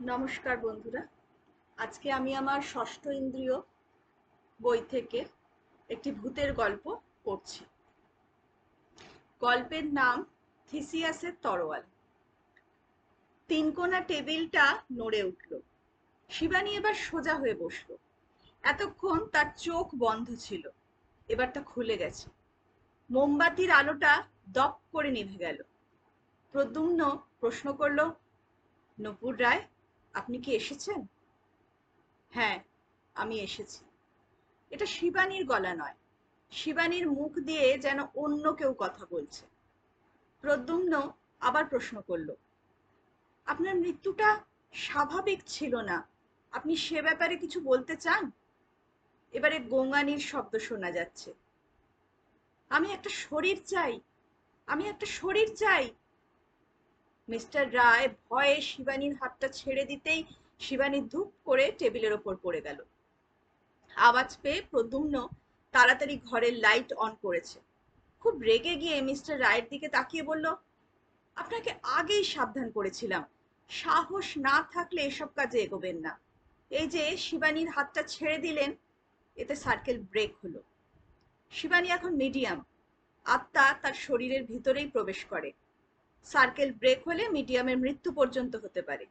নমস্কার বন্ধুরা। আজকে আমি আমার ষষ্ঠ ইন্দ্রিয় বই থেকে একটি ভূতের গল্প পড়ছি। গল্পের নাম থিসিয়াসের তরোয়াল। তিনকোনা টেবিলটা নড়ে উঠল। শিবানী এবার সোজা হয়ে বসল। এতক্ষণ তার চোখ বন্ধ ছিল। এবার তা খুলে গেছে। মোমবাতির আলোটা দপ করে নিভে গেল। প্রদ্যুম্ন প্রশ্ন করল, নপুর রায় আপনি কি এসেছেন? হ্যাঁ আমি এসেছি। এটা শিবানীর গলা নয়। শিবানীর মুখ দিয়ে যেন অন্য কেউ কথা বলছে। প্রদ্যুম্ন আবার প্রশ্ন করল, আপনার মৃত্যুটা স্বাভাবিক ছিল না। আপনি সে ব্যাপারে কিছু বলতে চান? এবারে গোঙানির শব্দ শোনা যাচ্ছে, আমি একটা শরীর চাই। আমি একটা শরীর চাই। মিস্টার রায় ভয়ে শিবানীর হাতটা ছেড়ে দিতেই শিবানী ধূপ করে টেবিলের ওপর পড়ে গেল। আওয়াজ পেয়ে প্রদ্যুম্ন তাড়াতাড়ি ঘরের লাইট অন করেছে। খুব রেগে গিয়ে মিস্টার রায়ের দিকে তাকিয়ে বলল, আপনাকে আগেই সাবধান করেছিলাম। সাহস না থাকলে এসব কাজে এগোবেন না। এই যে শিবানীর হাতটা ছেড়ে দিলেন, এতে সার্কেল ব্রেক হলো। শিবানী এখন মিডিয়াম। আত্মা তার শরীরের ভিতরেই প্রবেশ করে। সার্কেল ব্রেক হলে মিডিয়ামের মৃত্যু পর্যন্ত হতে পারে।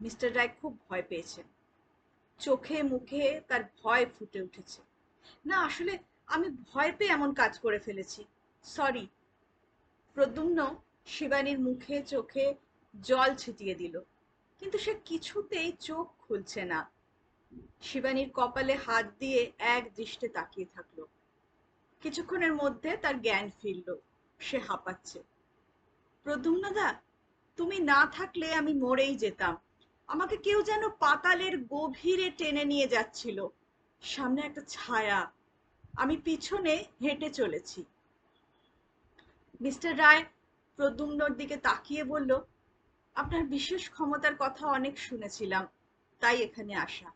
মিস্টার রায় খুব ভয় পেয়েছেন। চোখে মুখে তার ভয় ফুটে উঠেছে। না, আসলে আমি ভয় পেয়ে এমন কাজ করে ফেলেছি। সরি। প্রদ্যুম্ন শিবানীর মুখে চোখে জল ছিটিয়ে দিল। কিন্তু সে কিছুতেই চোখ খুলছে না। শিবানীর কপালে হাত দিয়ে এক দৃষ্টে তাকিয়ে থাকল। কিছুক্ষণের মধ্যে তার জ্ঞান ফিরল। সে হাঁপাচ্ছে। প্রদ্যুম্নদা তুমি না থাকলে আমি মরেই যেতাম। আমাকে কেউ যেন পাতালের গভীরে টেনে নিয়ে যাচ্ছিল। সামনে একটা ছায়া। আমি পিছনে হেঁটে চলেছি। মিস্টার রায় প্রদ্যুম্নর দিকে তাকিয়ে বলল, আপনার বিশেষ ক্ষমতার কথা অনেক শুনেছিলাম, তাই এখানে আসা।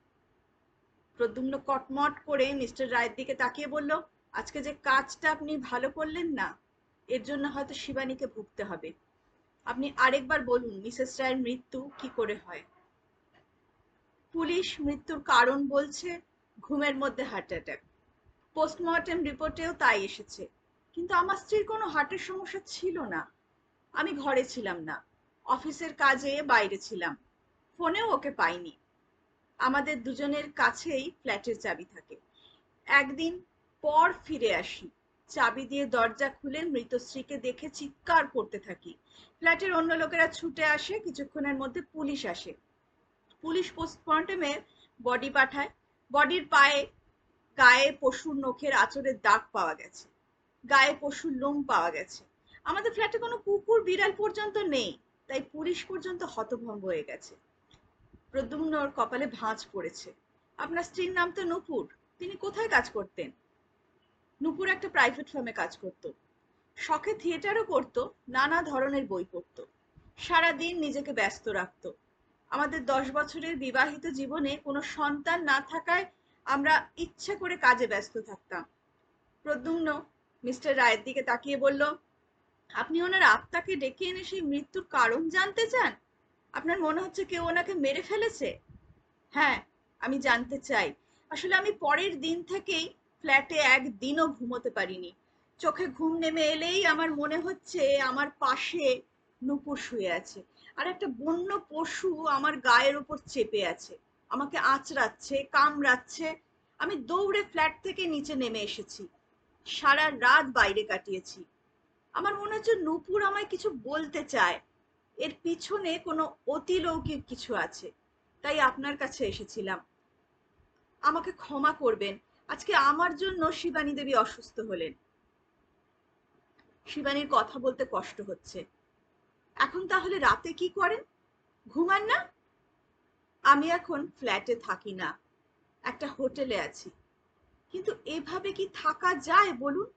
প্রদ্যুম্ন কটমট করে মিস্টার রায়ের দিকে তাকিয়ে বলল, আজকে যে কাজটা আপনি ভালো করলেন না এর জন্য হয়তো শিবানীকে ভুগতে হবে। আপনি আরেকবার বলুন, মিসেস রায়ের মৃত্যু কি করে হয়? পুলিশ মৃত্যুর কারণ বলছে, ঘুমের মধ্যে হার্ট অ্যাটাক পোস্টমর্টেম রিপোর্টেও তাই এসেছে। কিন্তু আমার স্ত্রীর কোনো হার্টের সমস্যা ছিল না। আমি ঘরে ছিলাম না। অফিসের কাজে বাইরে ছিলাম। ফোনেও ওকে পাইনি। আমাদের দুজনের কাছেই ফ্ল্যাটের চাবি থাকে। একদিন পর ফিরে আসি। চাবি দিয়ে দরজা খুলে মৃত স্ত্রীকে দেখে চিৎকার করতে থাকি। ফ্ল্যাটের অন্য লোকেরা ছুটে আসে, কিছুক্ষণের মধ্যে পুলিশ আসে। পুলিশ পোস্টমর্টেমে বডি পাঠায়। বডির পায়ে, গায়ে পশুর নখের আচরের দাগ পাওয়া গেছে। গায়ে পশুর লোম পাওয়া গেছে। আমাদের ফ্ল্যাটে কোনো কুকুর, বিড়াল পর্যন্ত নেই, তাই পুলিশ পর্যন্ত হতভম্ব হয়ে গেছে। প্রদ্যুম্নর কপালে ভাঁজ পড়েছে। আপনার স্ত্রীর নাম তো নূপুর। তিনি কোথায় কাজ করতেন? নূপুর একটা প্রাইভেট ফার্মে কাজ করত। শখে থিয়েটারও করত, নানা ধরনের বই পড়ত। সারাদিন নিজেকে ব্যস্ত রাখত। আমাদের দশ বছরের বিবাহিত জীবনে কোনো সন্তান না থাকায় আমরা ইচ্ছে করে কাজে ব্যস্ত থাকতাম। প্রদ্যুম্ন মিস্টার রায়ের দিকে তাকিয়ে বলল, আপনি ওনার আত্মাকে ডেকে এনে সেই মৃত্যুর কারণ জানতে চান? আপনার মনে হচ্ছে কেউ ওনাকে মেরে ফেলেছে? হ্যাঁ আমি জানতে চাই। আসলে আমি পরের দিন থেকেই ফ্ল্যাটে একদিনও ঘুমোতে পারিনি। চোখে ঘুম নেমে এলেই আমার মনে হচ্ছে আমার পাশে নুপুর শুয়ে আছে। আর একটা বন্য পশু আমার গায়ের উপর চেপে আছে। আমাকে আঁচড়াচ্ছে, কামড়াচ্ছে। আমি দৌড়ে ফ্ল্যাট থেকে নিচে নেমে এসেছি। সারা রাত বাইরে কাটিয়েছি। আমার মনে হচ্ছে নুপুর আমায় কিছু বলতে চায়। এর পিছনে কোনো অতিলৌকিক কিছু আছে। তাই আপনার কাছে এসেছিলাম। আমাকে ক্ষমা করবেন। আজকে আমার জন্য শিবানী দেবী অসুস্থ হলেন। শিবানীর কথা বলতে কষ্ট হচ্ছে। এখন তাহলে রাতে কি করেন? ঘুমান না? আমি এখন ফ্ল্যাটে থাকি না, একটা হোটেলে আছি। কিন্তু এভাবে কি থাকা যায় বলুন?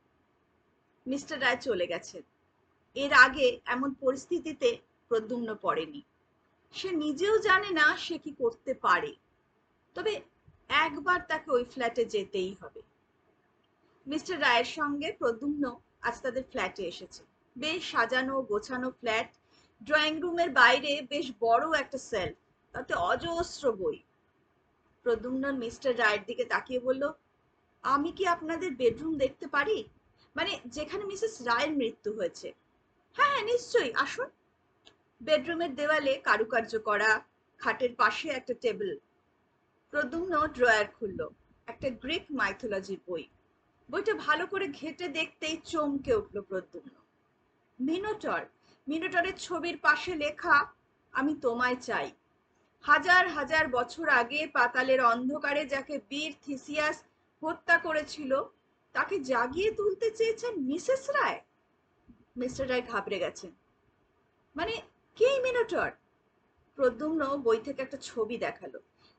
মিস্টার রায় চলে গেছেন। এর আগে এমন পরিস্থিতিতে প্রদ্যুম্ন পড়েনি। সে নিজেও জানে না সে কি করতে পারে। তবে একবার তাকে ওই ফ্ল্যাটে যেতেই হবে। মিস্টার রায়ের সঙ্গে প্রদ্যুম্ন আজ তাদের ফ্ল্যাটে এসেছে। বেশ সাজানো, গোছানো ফ্ল্যাট ড্রয়িং রুমের বাইরে বেশ বড় একটা সেলফ তাতে অজস্র বই। প্রদ্যুম্ন মিস্টার রায়ের দিকে তাকিয়ে বলল, আমি কি আপনাদের বেডরুম দেখতে পারি? মানে যেখানে মিসেস রায়ের মৃত্যু হয়েছে। হ্যাঁ হ্যাঁ নিশ্চয়ই, আসুন। বেডরুমের দেওয়ালে কারুকার্য করা, খাটের পাশে একটা টেবিল প্রদ্যুম্ন ড্রয়ার খুলল, একটা গ্রিক মাইথোলজির বই। বইটা ভালো করে ঘেটে দেখতেই চমকে উঠল প্রদ্যুম্ন। মিনোটর, মিনোটরের ছবির পাশে লেখা, আমি তোমায় চাই। হাজার হাজার বছর আগে পাতালের অন্ধকারে যাকে বীর থিসিয়াস হত্যা করেছিল, তাকে জাগিয়ে তুলতে চেয়েছেন মিসেস রায়। মিস্টার রায় ঘাবড়ে গেছেন। মানে কে মিনোটর? প্রদ্যুম্ন বই থেকে একটা ছবি দেখাল।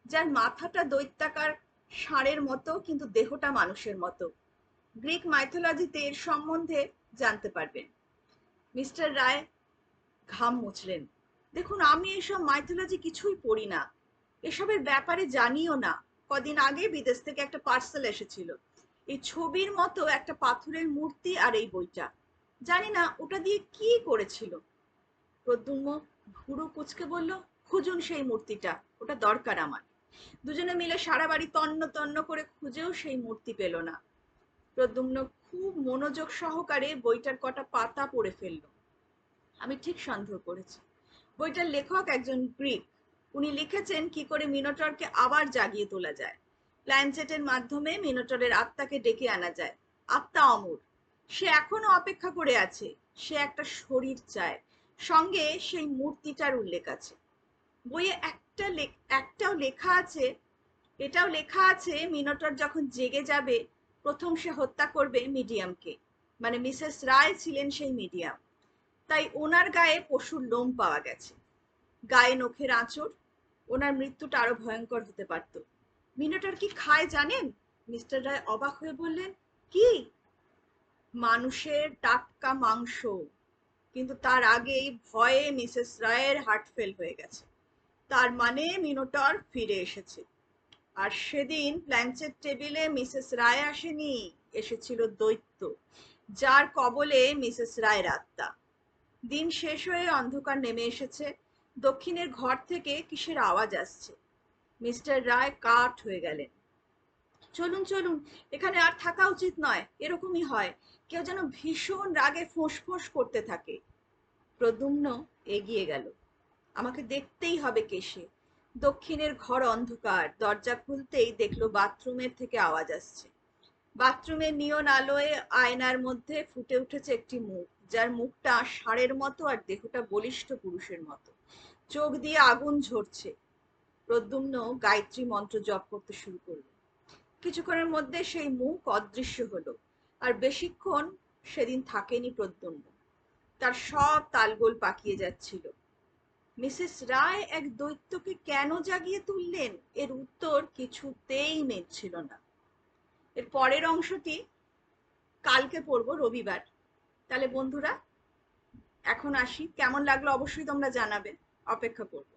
যার মাথাটা দৈত্যাকার ষাঁড়ের মতো, কিন্তু দেহটা মানুষের মতো। গ্রিক মাইথোলজিতে এর সম্বন্ধে জানতে পারবেন। মিস্টার রায় ঘাম মুছলেন। দেখুন, আমি এসব মাইথোলজি কিছুই পড়ি না। এসবের ব্যাপারে জানিও না। কদিন আগে বিদেশ থেকে একটা পার্সেল এসেছিল। এই ছবির মতো একটা পাথরের মূর্তি আর এই বইটা। জানি না, ওটা দিয়ে কি করেছিল। প্রদ্যুম্ন ভুরু কুচকে বলল, খুঁজুন সেই মূর্তিটা, ওটা দরকার আমার। দুজনে মিলে সারা বাড়ি তন্ন তন্ন করে খুঁজেও সেই মূর্তি পেল না। প্রদ্যুম্ন খুব মনোযোগ সহকারে বইটার কটা পাতা পড়ে ফেলল। আমি ঠিক সন্দেহ করেছি। বইটার লেখক একজন গ্রিক। উনি লিখেছেন কি করে মিনোটরকে আবার জাগিয়ে তোলা যায়। প্ল্যানচেটের মাধ্যমে মিনোটরের আত্মাকে ডেকে আনা যায়। আত্মা অমর। সে এখনও অপেক্ষা করে আছে। সে একটা শরীর চায়। সঙ্গে সেই মূর্তিটার উল্লেখ আছে। বইয়ে একটা একটাও লেখা আছে, এটাও লেখা আছে, মিনোটর যখন জেগে যাবে, প্রথম সে হত্যা করবে মিডিয়ামকে। মানে মিসেস রায় ছিলেন সেই মিডিয়াম। তাই ওনার গায়ে পশুর লোম পাওয়া গেছে। গায়ে নখের আঁচড়, ওনার মৃত্যুটা আরও ভয়ঙ্কর হতে পারত। মিনোটর কি খায় জানেন? মিস্টার রায় অবাক হয়ে বললেন, কি? মানুষের টাটকা মাংস। কিন্তু তার আগেই ভয়ে মিসেস রায়ের হার্ট ফেল হয়ে গেছে। তার মানে মিনোটর ফিরে এসেছে। আর সেদিন প্ল্যাঞ্চের টেবিলে মিসেস রায় আসেনি, এসেছিল দৈত্য, যার কবলে মিসেস রায়ের আত্মা। দিন শেষ হয়ে অন্ধকার নেমে এসেছে, দক্ষিণের ঘর থেকে কিসের আওয়াজ আসছে? মিস্টার রায় কাঠ হয়ে গেলেন। চলুন চলুন, এখানে আর থাকা উচিত নয়, এরকমই হয়, কেউ যেন ভীষণ রাগে ফোঁস করতে থাকে। প্রদ্যুম্ন এগিয়ে গেল। আমাকে দেখতেই হবে কেসে দক্ষিণের ঘর অন্ধকার, দরজা খুলতেই দেখল বাথরুমের থেকে আওয়াজ আসছে। বাথরুমের নিয়ন আলোয় আয়নার মধ্যে ফুটে উঠেছে একটি মুখ, যার মুখটা ষাঁড়ের মতো আর দেহটা বলিষ্ঠ পুরুষের মতো। চোখ দিয়ে আগুন ঝরছে। প্রদ্যুম্ন গায়ত্রী মন্ত্র জপ করতে শুরু করল। কিছুক্ষণের মধ্যে সেই মুখ অদৃশ্য হলো, আর বেশিক্ষণ সেদিন থাকেনি প্রদ্যুম্ন। তার সব তালগোল পাকিয়ে যাচ্ছিল। মিসেস রায় এক দৈত্যকে কেন জাগিয়ে তুললেন? এর উত্তর কিছুতেই মেটছিল না। এর পরের অংশটি কালকে পড়ব, রবিবার। তাহলে বন্ধুরা, এখন আসি। কেমন লাগল অবশ্যই তোমরা জানাবে। অপেক্ষা করব।